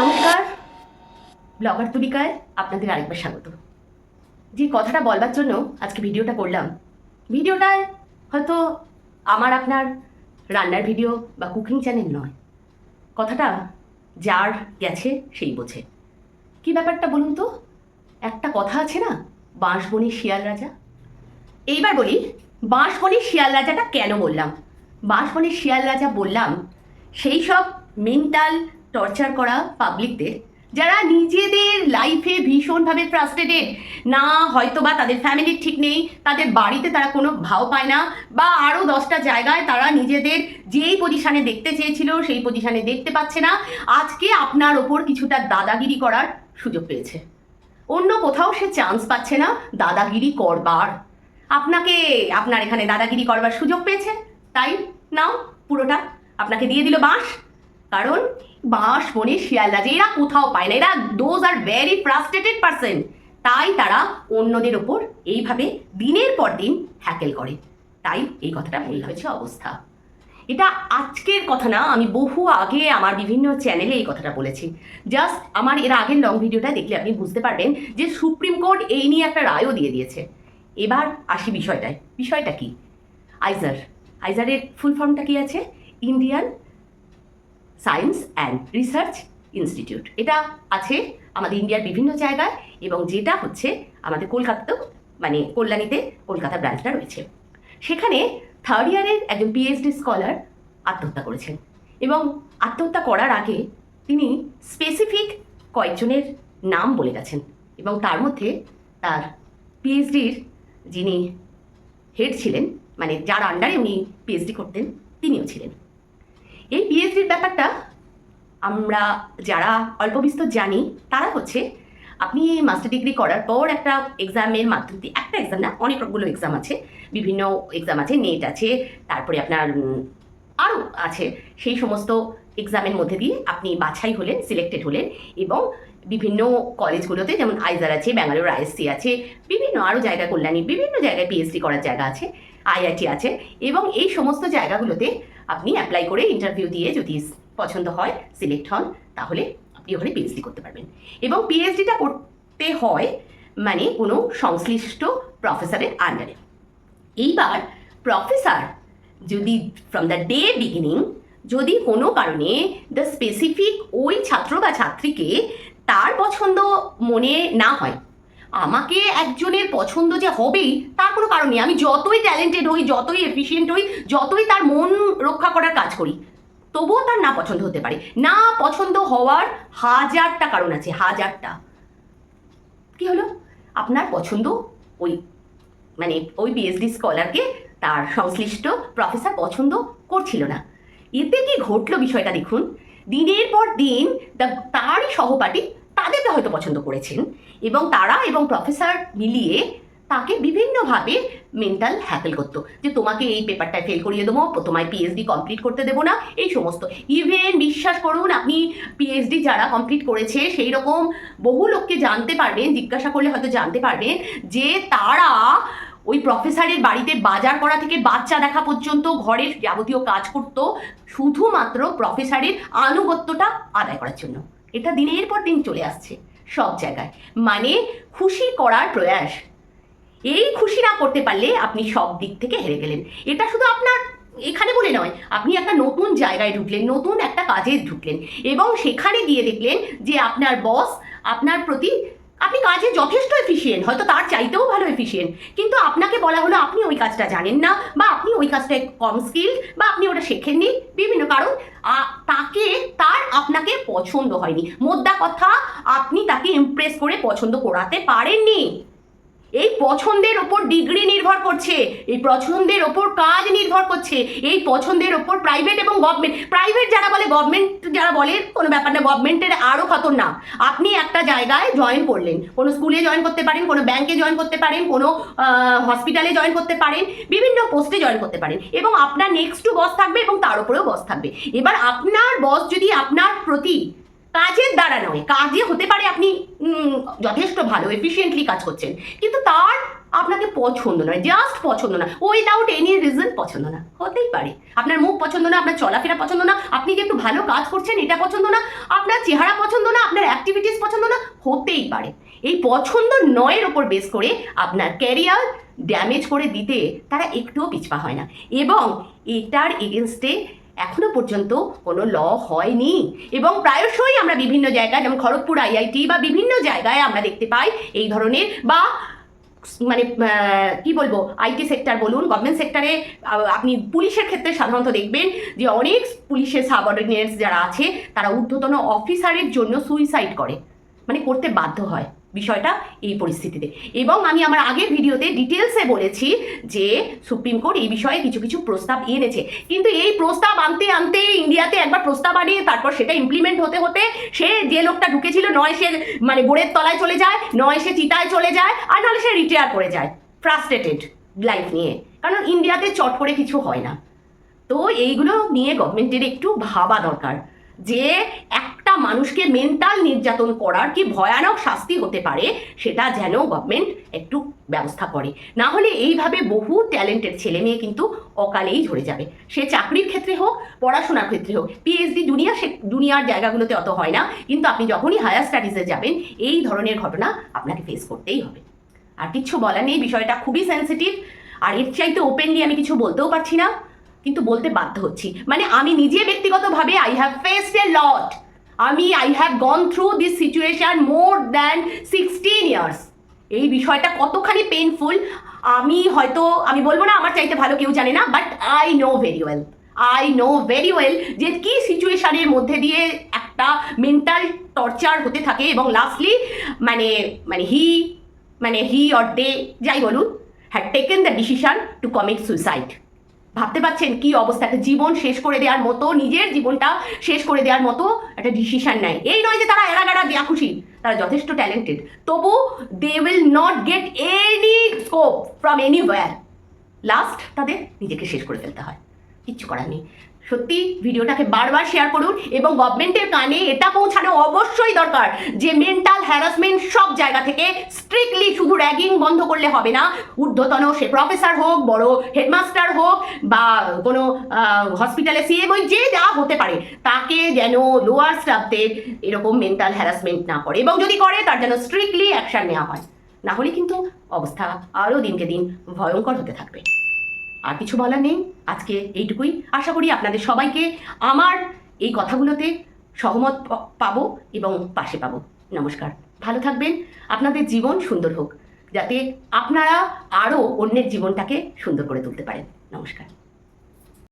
নমস্কার। ব্লগার তুলিকায় আপনাদের আরেকবার স্বাগত। যে কথাটা বলবার জন্য আজকে ভিডিওটা করলাম। ভিডিওটায় হয়তো আমার আপনার রান্নার ভিডিও বা কুকিং চ্যানেল নয়। কথাটা যার গেছে সেই বোঝে। কি ব্যাপারটা বলুন তো? একটা কথা আছে না বাঁশবনের শিয়াল রাজা? এইবার বলি বাঁশবনের শিয়াল রাজাটা কেন বললাম? বাঁশবনের শিয়াল রাজা বললাম, সেই সব মেন্টাল টর্চার করা পাবলিকদের যারা নিজেদের লাইফে ভীষণভাবে ফ্রাস্ট্রেটেড না হয়তো বা তাদের ফ্যামিলির ঠিক নেই, তাদের বাড়িতে তারা কোনো ভাও পায় না, বা আরও দশটা জায়গায় তারা নিজেদের যেই পজিশানে দেখতে চেয়েছিল, সেই পজিশানে দেখতে পাচ্ছে না। আজকে আপনার ওপর কিছুটা দাদাগিরি করার সুযোগ পেয়েছে। অন্য কোথাও সে চান্স পাচ্ছে না, দাদাগিরি করবার। আপনাকে, আপনার এখানে দাদাগিরি করবার সুযোগ পেয়েছে। তাই নাও, পুরোটা আপনাকে দিয়ে দিল বাঁশ। কারণ বাঁশ, বনে শিয়ালদা যে এরা কোথাও পায় না। এরা those are very frustrated person তাই তারা অন্যদের ওপর এইভাবে দিনের পর দিন হ্যাকেল করে। তাই এই কথাটা বললাম। হয়েছে অবস্থা। এটা আজকের কথা না, আমি বহু আগে আমার বিভিন্ন চ্যানেলে এই কথাটা বলেছি। জাস্ট আমার এর আগের লং ভিডিওটা দেখলে আপনি বুঝতে পারবেন যে সুপ্রিম কোর্ট এই নিয়ে একটা রায়ও দিয়ে দিয়েছে। এবার আসি বিষয়টায়। বিষয়টা কি? আইজার। আইজারের ফুল ফর্মটা কি আছে? Indian science and research institute এটা আছে আমাদের ইন্ডিয়ার বিভিন্ন জায়গায় এবং যেটা হচ্ছে আমাদের কলকাতাতেও মানে কল্যাণীতে কলকাতা ব্রাঞ্চটা রয়েছে। সেখানে থার্ড ইয়ারের একজন পিএইচডি স্কলার আত্মহত্যা করেছেন এবং আত্মহত্যা করার আগে তিনি স্পেসিফিক কয়েকজনের নাম বলে গেছেন এবং তার মধ্যে তার পিএইচডির যিনি হেড ছিলেন মানে যার আন্ডারে উনি পিএইচডি করতেন, তিনিও ছিলেন। এই পিএইচডির ব্যাপারটা আমরা যারা অল্প বিস্তর জানি, তারা হচ্ছে আপনি মাস্টার ডিগ্রি করার পর একটা এক্সামের মাধ্যম, একটা এক্সাম না, অনেকগুলো এক্সাম আছে, বিভিন্ন এক্সাম আছে নেট আছে, তারপরে আপনার আরও আছে। সেই সমস্ত এক্সামের মধ্যে দিয়ে আপনি বাছাই হলেন সিলেক্টেড হলেন এবং বিভিন্ন কলেজগুলোতে যেমন আইজার আছে, ব্যাঙ্গালোর আইএসসি আছে, বিভিন্ন আরও জায়গা কল্যাণী, বিভিন্ন জায়গায় পিএইচডি করার জায়গা আছে আইআইটি আছে এবং এই সমস্ত জায়গাগুলোতে আপনি অ্যাপ্লাই করে ইন্টারভিউ দিয়ে যদি পছন্দ হয় সিলেক্ট হন, তাহলে আপনি ওখানে পিএইচডি করতে পারবেন। এবং পিএইচডিটা করতে হয় মানে কোনো সংশ্লিষ্ট প্রফেসরের আন্ডারে এইবার প্রফেসর যদি ফ্রম দ্য ডে বিগিনিং যদি কোনো কারণে দ্য স্পেসিফিক ওই ছাত্র বা ছাত্রীকে তার পছন্দ মনে না হয় আমাকে একজনের পছন্দ যে হবেই, তার কোনো কারণ নেই। আমি যতই ট্যালেন্টেড হই, যতই এফিসিয়েন্ট হই, যতই তার মন রক্ষা করার কাজ করি, তবুও তার না পছন্দ হতে পারে। না পছন্দ হওয়ার হাজারটা কারণ আছে, হাজারটা। কি হলো? আপনার পছন্দ ওই মানে ওই পিএইচডি স্কলারকে তার সংশ্লিষ্ট প্রফেসর পছন্দ করছিল না। এতে কি ঘটলো বিষয়টা দেখুন। দিনের পর দিন তারই সহপাঠী তাদেরকে হয়তো পছন্দ করেছেন এবং তারা এবং প্রফেসর মিলিয়ে তাকে বিভিন্নভাবে মেন্টাল হ্যাকেল করতো যে তোমাকে এই পেপারটায় ফেল করিয়ে দেবো, তোমায় পিএইচডি কমপ্লিট করতে দেবো না, এই সমস্ত। ইভেন বিশ্বাস করুন, আপনি পিএইচডি যারা কমপ্লিট করেছে, সেই রকম বহু লোককে জানতে পারবেন, জিজ্ঞাসা করলে হয়তো জানতে পারবেন যে তারা ওই প্রফেসরের বাড়িতে বাজার করা থেকে বাচ্চা দেখা পর্যন্ত ঘরের যাবতীয় কাজ করতো, শুধুমাত্র প্রফেসরের আনুগত্যটা আদায় করার জন্য। এটা দিনের পর দিন চলে আসছে সব জায়গায়। মানে খুশি করার প্রয়াস। এই খুশি না করতে পারলে আপনি সব দিক থেকে হেরে গেলেন। এটা শুধু আপনার, এখানে বলে নয়, আপনি একটা নতুন জায়গায় ঢুকলেন, নতুন একটা কাজে ঢুকলেন এবং সেখানে গিয়ে দেখলেন যে আপনার বস আপনার প্রতি, আপনি কাজে যথেষ্ট এফিসিয়েন্ট হয়তো তার চাইতেও ভালো এফিসিয়েন্ট কিন্তু আপনাকে বলা হলো, আপনি ওই কাজটা জানেন না বা আপনি ওই কাজটা কম স্কিল বা আপনি ওটা শেখেননি। বিভিন্ন কারণ তাকে আপনাকে পছন্দ হয়নি। মোদ্দা কথা আপনি তাকে ইমপ্রেস করে পছন্দ করাতে পারেননি। এই পছন্দের ওপর ডিগ্রি নির্ভর করছে, এই পছন্দের ওপর কাজ নির্ভর করছে, এই পছন্দের ওপর প্রাইভেট এবং গভর্নমেন্ট প্রাইভেট যারা বলে গভর্নমেন্ট যারা বলে কোনো ব্যাপার না গভর্নমেন্টের আরও খতরনাক। আপনি একটা জায়গায় জয়েন করলেন, কোনো স্কুলে জয়েন করতে পারেন, কোনো ব্যাংকে জয়েন করতে পারেন, কোনো হসপিটালে জয়েন করতে পারেন, বিভিন্ন পোস্টে জয়েন করতে পারেন এবং আপনার নেক্সট টু বস থাকবে এবং তার উপরেও বস থাকবে। এবার আপনার বস যদি আপনার প্রতি কাজের দ্বারা নয়, কাজে হতে পারে আপনি যথেষ্ট ভালো এফিসিয়েন্টলি কাজ করছেন। কিন্তু তার আপনাকে পছন্দ নয় জাস্ট পছন্দ না উইদাউট এনি রিজন পছন্দ না, হতেই পারে। আপনার মুখ পছন্দ না, আপনার চলাফেরা পছন্দ না, আপনি যে একটু ভালো কাজ করছেন, এটা পছন্দ না, আপনার চেহারা পছন্দ না, আপনার অ্যাক্টিভিটিস পছন্দ না, হতেই পারে। এই পছন্দ নয়ের ওপর বেস করে আপনার ক্যারিয়ার ড্যামেজ করে দিতে তারা একটুও পিছপা হয় না। এবং এটার এগেনস্টে এখনও পর্যন্ত কোনো ল হয়নি। এবং প্রায়শই আমরা বিভিন্ন জায়গায়, যেমন খড়গপুর আইআইটি বা বিভিন্ন জায়গায় আমরা দেখতে পাই এই ধরনের বা মানে কি বলব আইটি সেক্টর বলুন গভর্নমেন্ট সেক্টরে আপনি পুলিশের ক্ষেত্রে সাধারণত দেখবেন যে অনেক পুলিশের সাবঅর্ডিনেটস যারা আছে, তারা ঊর্ধ্বতন অফিসারের জন্য সুইসাইড করে। মানে করতে বাধ্য হয়। বিষয়টা এই পরিস্থিতিতে। এবং আমি আমার আগের ভিডিওতে ডিটেলসে বলেছি যে সুপ্রিম কোর্ট এই বিষয়ে কিছু কিছু প্রস্তাব এনেছে। কিন্তু এই প্রস্তাব আনতে আনতে ইন্ডিয়াতে একবার প্রস্তাব আনে তারপর সেটা ইমপ্লিমেন্ট হতে হতে সে যে লোকটা ঢুকেছিল, নয় সে মানে গোড়ের তলায় চলে যায়, নয় সে চিতায় চলে যায়, আর নাহলে সে রিটায়ার করে যায় ফ্রাস্ট্রেটেড লাইফ নিয়ে। কারণ ইন্ডিয়াতে চট করে কিছু হয় না। তো এইগুলো নিয়ে গভর্নমেন্টের একটু ভাবা দরকার। যে একটা মানুষকে মেন্টাল নির্যাতন করার কি ভয়ানক শাস্তি হতে পারে, সেটা যেন গভর্নমেন্ট একটু ব্যবস্থা করে। না হলে এইভাবে বহু ট্যালেন্টেড ছেলে মেয়ে কিন্তু অকালেই ঝরে যাবে। সে চাকরির ক্ষেত্রে হোক, পড়াশোনার ক্ষেত্রে হোক পিএইচডি দুনিয়া সে, দুনিয়ার জায়গাগুলোতে অত হয় না, কিন্তু আপনি যখনই হায়ার স্টাডিজে যাবেন, এই ধরনের ঘটনা আপনাকে ফেস করতেই হবে। আর কিচ্ছু বলার নেই, বিষয়টা খুবই সেন্সিটিভ আর এর চাইতে ওপেনলি আমি কিছু বলতেও পারছি না। কিন্তু বলতে বাধ্য হচ্ছি। মানে আমি নিজে ব্যক্তিগতভাবে I have faced a lot আমি I have gone through this situation more than sixteen years এই বিষয়টা কতখানি পেনফুল আমি হয়তো, আমি বলব না আমার চাইতে ভালো কেউ জানে না but I know very well I know very well যে কি সিচুয়েশনের মধ্যে দিয়ে একটা মেন্টাল টর্চার হতে থাকে এবং লাস্টলি মানে মানে হি মানে হি অর দে যাই বলুন had taken the decision to commit suicide ভাবতে পারছেন কি অবস্থা? একটা জীবন শেষ করে দেওয়ার মতো, নিজের জীবনটা শেষ করে দেওয়ার মতো একটা ডিসিশন নেয় এই নয় যে তারা এলাকাটা দেয়া খুশি, তারা যথেষ্ট ট্যালেন্টেড তবু they will not get any scope from anywhere last তাদের নিজেকে শেষ করে ফেলতে হয়। কিচ্ছু করার নেই। সত্যি ভিডিওটাকে বারবার শেয়ার করুন এবং গভর্নমেন্টের কানে এটা পৌঁছানো অবশ্যই দরকার যে মেন্টাল হ্যারাসমেন্ট সব জায়গা থেকে স্ট্রিক্টলি শুধু র্যাগিং বন্ধ করলে হবে না। ঊর্ধ্বতন সে প্রফেসর হোক, বড় হেডমাস্টার হোক বা কোনো হসপিটালে সিএম ওই যে যা হতে পারে, তাকে যেন লোয়ার স্টাফদের এরকম মেন্টাল হ্যারাসমেন্ট না করে এবং যদি করে, তার যেন স্ট্রিক্টলি অ্যাকশন নেওয়া হয়। না হলে কিন্তু অবস্থা আরও দিনকে দিন ভয়ঙ্কর হতে থাকবে। আর কিছু বলার নেই। আজকে এইটুকুই। আশা করি আপনাদের সবাইকে আমার এই কথাগুলোতে সহমত পাবো এবং পাশে পাবো। নমস্কার। ভালো থাকবেন। আপনাদের জীবন সুন্দর হোক, যাতে আপনারা আরও অন্যের জীবনটাকে সুন্দর করে তুলতে পারেন। নমস্কার।